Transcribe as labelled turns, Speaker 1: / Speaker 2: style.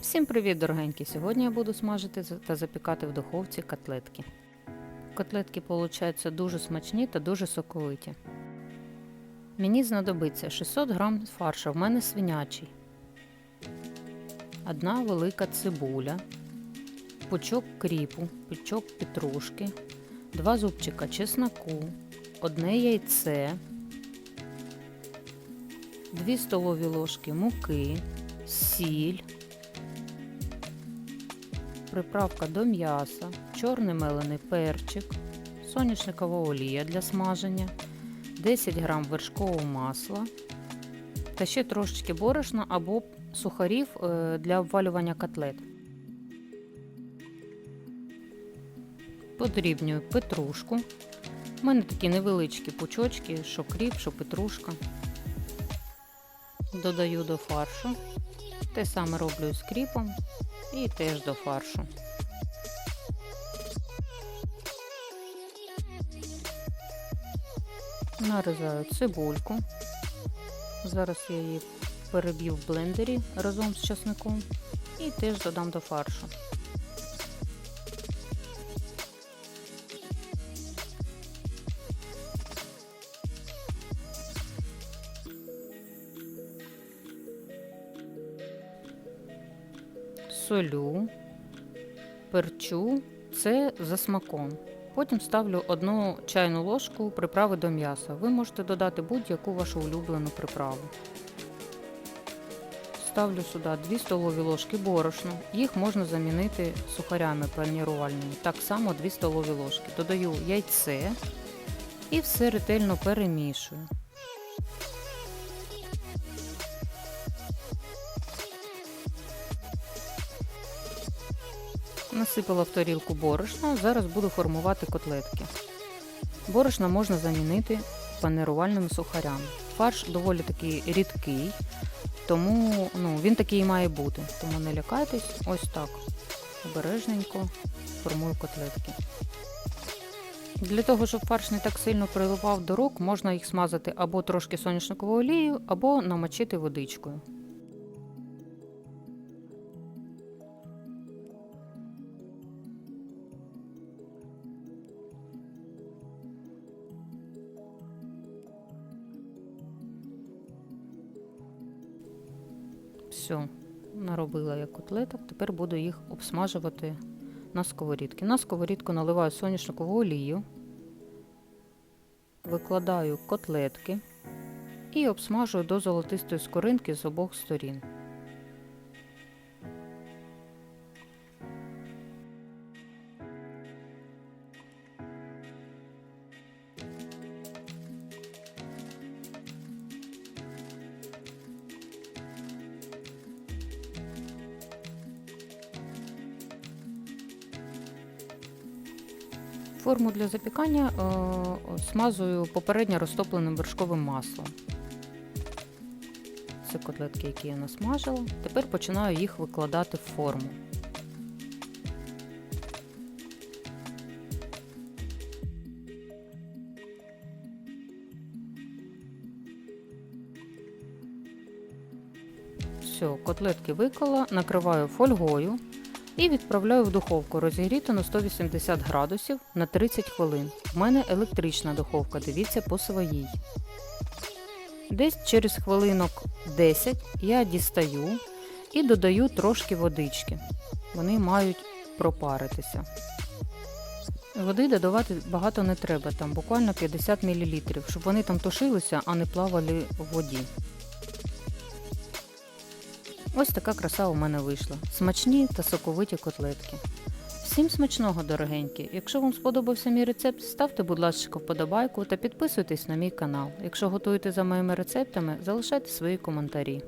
Speaker 1: Всім привіт, дорогенькі! Сьогодні я буду смажити та запікати в духовці котлетки. Котлетки получаються дуже смачні та дуже соковиті. Мені знадобиться 600 г фаршу, в мене свинячий, одна велика цибуля, пучок кріпу, пучок петрушки, два зубчика чесноку, одне яйце, 2 столові ложки муки, сіль, приправка до м'яса, чорний мелений перчик, соняшникова олія для смаження, 10 г вершкового масла та ще трошечки борошна або сухарів е, для обвалювання котлет. Подрібнюю петрушку. У мене такі невеличкі пучочки, що кріп, що петрушка. Додаю до фаршу. Те саме роблю з кріпом і теж до фаршу. Нарізаю цибульку. Зараз я її переб'ю в блендері разом з часником і теж додам до фаршу. Солю, перчу, це за смаком. Потім ставлю одну чайну ложку приправи до м'яса. Ви можете додати будь-яку вашу улюблену приправу. Ставлю сюди 2 столові ложки борошна. Їх можна замінити сухарями панірувальними. Так само 2 столові ложки. Додаю яйце і все ретельно перемішую. Насипала в тарілку борошна, зараз буду формувати котлетки. Борошна можна замінити панирувальними сухарями. Фарш доволі такий рідкий, тому ну, він такий і має бути. Тому не лякайтесь, ось так. Обережненько формую котлетки. Для того, щоб фарш не так сильно приливав до рук, можна їх смазати або трошки соняшниковою олією, або намочити водичкою. Все, наробила я котлеток, тепер буду їх обсмажувати на сковорідки. На сковорідку наливаю соняшникову олію, викладаю котлетки і обсмажую до золотистої скоринки з обох сторін. Форму для запікання е, смазую попередньо розтопленим вершковим маслом. Це котлетки, які я насмажила. Тепер починаю їх викладати в форму. Все, котлетки виклала, накриваю фольгою і відправляю в духовку розігріту на 180 градусів на 30 хвилин. У мене електрична духовка, дивіться по своїй. Десь через хвилинок 10 я дістаю і додаю трошки водички. Вони мають пропаритися. Води додавати багато не треба, там буквально 50 мл, щоб вони там тушилися, а не плавали в воді. Ось така краса у мене вийшла. Смачні та соковиті котлетки. Всім смачного, дорогенькі! Якщо вам сподобався мій рецепт, ставте, будь ласка, вподобайку та підписуйтесь на мій канал. Якщо готуєте за моїми рецептами, залишайте свої коментарі.